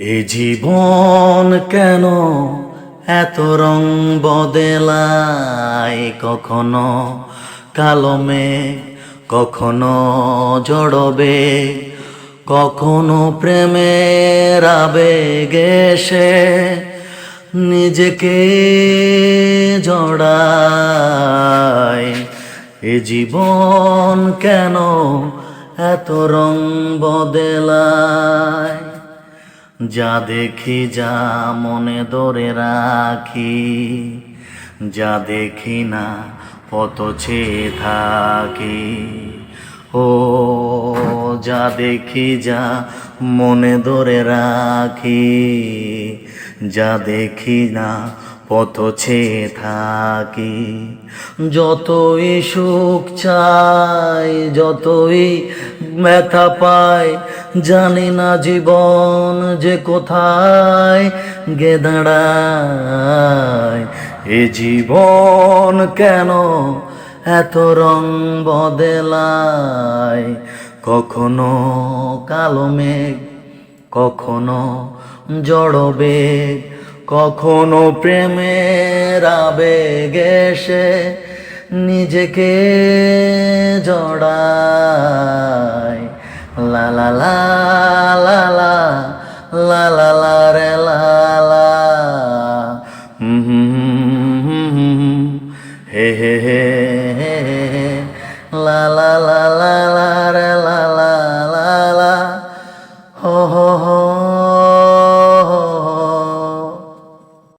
এ জীবন কেন এত রং বদলায় কখনো? কালমে কখনো জড়বে, কখনো প্রেমের আবেগে সে নিজেকে জড়ায়। এ জীবন কেন এত রং বদলায়? যা দেখি, যা মনে ধরে রাখি। যা দেখি না পত চেয়ে থাকি। ও, যা দেখি, যা মনে ধরে রাখি। যা দেখি না পথ ছেয়ে থাকি। যতই সুখ চাই, যতই ব্যথা পাই, জানি না জীবন যে কোথায় গে দাঁড়ায়। এ জীবন কেন এত রং বদলায়? কখনো কালো মেঘ, কখনো জড় কখনো প্রেমের আবেগে সে নিজেকে জড়ায় লা লা লা লা লা রে লা লা হে হে হে হে হে লা লা লা লা